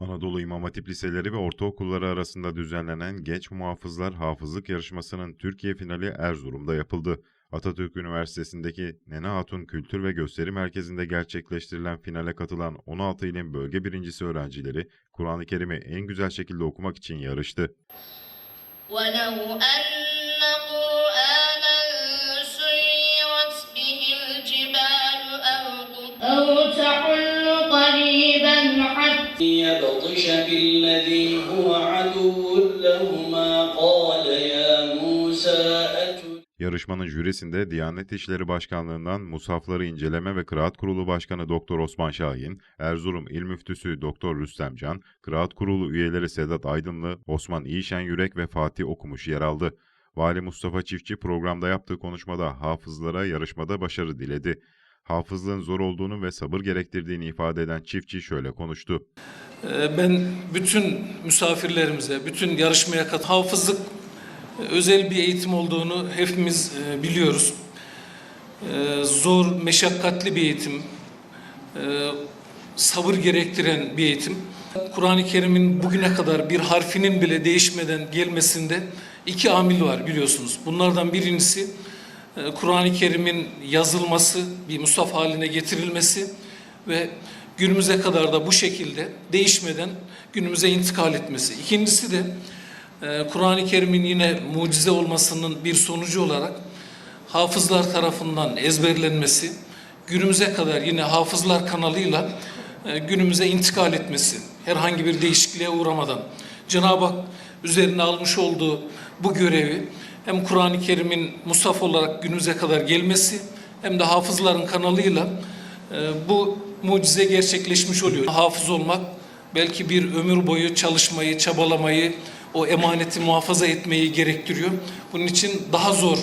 Anadolu İmam Hatip Liseleri ve ortaokulları arasında düzenlenen Genç Muhafızlar Hafızlık Yarışması'nın Türkiye finali Erzurum'da yapıldı. Atatürk Üniversitesi'ndeki Nene Hatun Kültür ve Gösteri Merkezi'nde gerçekleştirilen finale katılan 16 ilin bölge birincisi öğrencileri Kur'an-ı Kerim'i en güzel şekilde okumak için yarıştı. ولو يبطش بالذي هو عدو لهما قال يا موسى أتريد Yarışmanın jürisinde Diyanet İşleri Başkanlığı'ndan Musafları İnceleme ve Kıraat Kurulu Başkanı Doktor Osman Şahin, Erzurum İl Müftüsü Doktor Rüstem Can, Kıraat Kurulu üyeleri Sedat Aydınlı, Osman İyişen Yürek ve Fatih Okumuş yer aldı. Vali Mustafa Çiftçi programda yaptığı konuşmada hafızlara yarışmada başarı diledi. Hafızlığın zor olduğunu ve sabır gerektirdiğini ifade eden çiftçi şöyle konuştu. Ee, Ben bütün misafirlerimize, bütün yarışmaya kat hafızlık e, özel bir eğitim olduğunu hepimiz e, biliyoruz. Ee, Zor, meşakkatli bir eğitim, e, sabır gerektiren bir eğitim. Kur'an-ı Kerim'in bugüne kadar bir harfinin bile değişmeden gelmesinde iki amil var biliyorsunuz. Bunlardan birincisi e, Kur'an-ı Kerim'in yazılması, bir musaf haline getirilmesi ve günümüze kadar da bu şekilde değişmeden günümüze intikal etmesi. İkincisi de e, Kur'an-ı Kerim'in yine mucize olmasının bir sonucu olarak hafızlar tarafından ezberlenmesi, günümüze kadar yine hafızlar kanalıyla e, günümüze intikal etmesi, herhangi bir değişikliğe uğramadan Cenab-ı Hak üzerine almış olduğu bu görevi hem Kur'an-ı Kerim'in musaf olarak günümüze kadar gelmesi hem de hafızların kanalıyla e, bu mucize gerçekleşmiş oluyor. Hafız olmak belki bir ömür boyu çalışmayı, çabalamayı, o emaneti muhafaza etmeyi gerektiriyor. Bunun için daha zor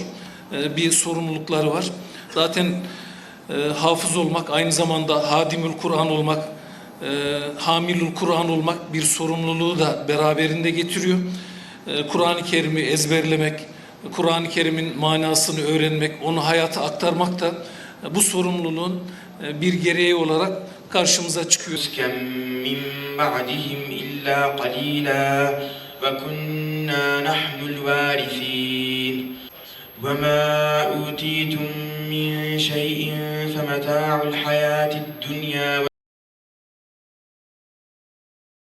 e, bir sorumlulukları var. Zaten e, hafız olmak aynı zamanda hadimül Kur'an olmak, e, hamilül Kur'an olmak bir sorumluluğu da beraberinde getiriyor. E, Kur'an-ı Kerim'i ezberlemek, Kur'an-ı Kerim'in manasını öğrenmek, onu hayata aktarmak da e, bu sorumluluğun e, bir gereği olarak karşımıza çıkıyor. min ba'dihim illa qalila ve kunna nahnul varisin ve ma utitum min şey'in fe meta'ul hayatid dunya